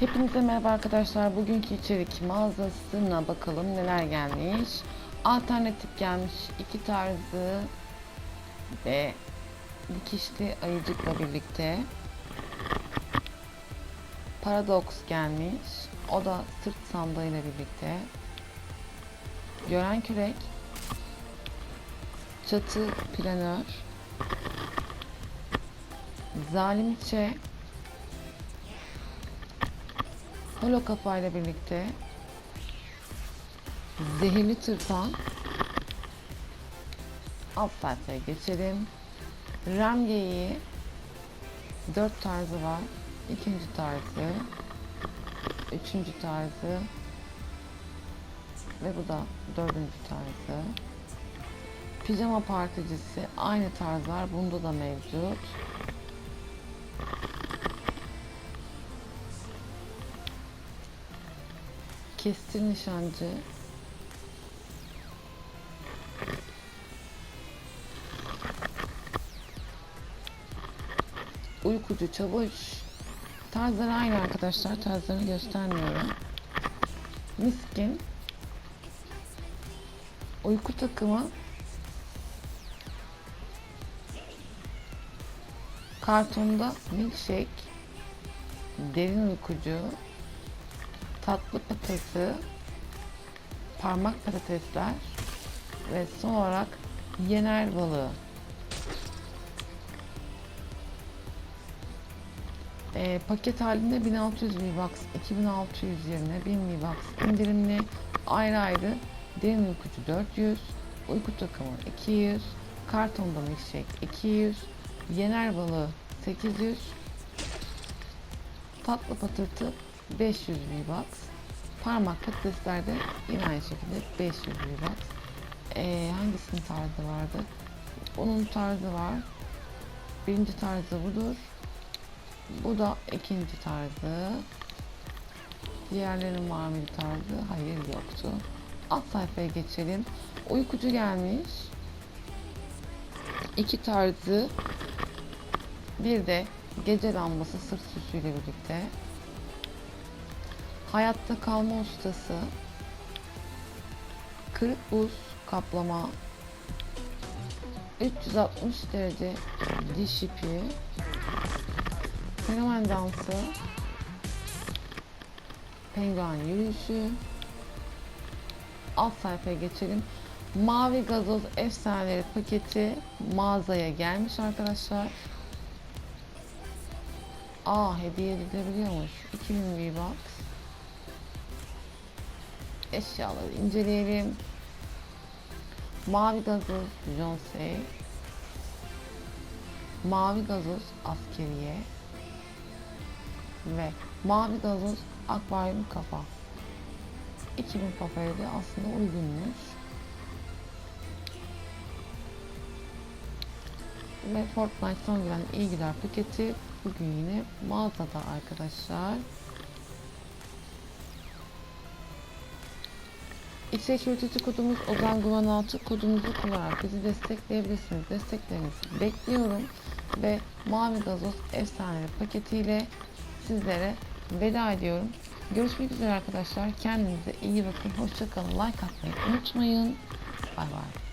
Hepinize merhaba arkadaşlar. Bugünkü içerik mağazasına bakalım neler gelmiş. Alternatif gelmiş. iki tarzı ve dikişli ayıcıkla birlikte. Paradox gelmiş. O da sırt sandığıyla birlikte. Gören kürek. Çatı planör. Zalimçe Holo kafayla birlikte Zehirli tırpan Alt sayfaya geçelim. Ram geyiği Dört tarzı var. İkinci tarzı Üçüncü tarzı Ve bu da dördüncü tarzı Pijama particisi aynı tarz var. Bunda da mevcut. Kestir nişancı. Uykucu çavuş. Tarzları aynı arkadaşlar. Tarzlarını göstermiyorum. Miskin. Uyku takımı. Kartonda milkshake. Derin uykucu tatlı patatesi, parmak patatesler ve son olarak yener balığı. Ee, paket halinde 1600 V-Bucks, 2600 yerine 1000 V-Bucks indirimli ayrı ayrı derin uykucu 400, uyku takımı 200, kartonda milkshake 200, yener balığı 800, tatlı patırtı 500 V-Bucks. Parmak patatesler de yine aynı şekilde 500 V-Bucks. Ee, hangisinin tarzı vardı? Onun tarzı var. Birinci tarzı budur. Bu da ikinci tarzı. Diğerlerinin var mıydı tarzı? Hayır yoktu. Alt sayfaya geçelim. Uykucu gelmiş. İki tarzı. Bir de gece lambası sırt süsüyle birlikte. Hayatta kalma ustası. Kırık buz kaplama. 360 derece diş ipi. Fenomen dansı. Penguen yürüyüşü. Alt sayfaya geçelim. Mavi gazoz efsaneleri paketi mağazaya gelmiş arkadaşlar. Aa hediye edilebiliyormuş. 2000 V-Bucks eşyaları inceleyelim. Mavi gazoz Beyoncé. Mavi gazoz askeriye. Ve mavi gazoz akvaryum kafa. 2000 kafaya da aslında uygunmuş. Ve Fortnite son gelen iyi gider paketi bugün yine mağazada arkadaşlar. İçerik üreticisi kodumuz Ozan Güven Altı kodumuzu kullanarak bizi destekleyebilirsiniz. Desteklerinizi bekliyorum ve Mavi Gazoz efsaneleri paketiyle sizlere veda ediyorum. Görüşmek üzere arkadaşlar. Kendinize iyi bakın. Hoşçakalın. Like atmayı unutmayın. Bay bay.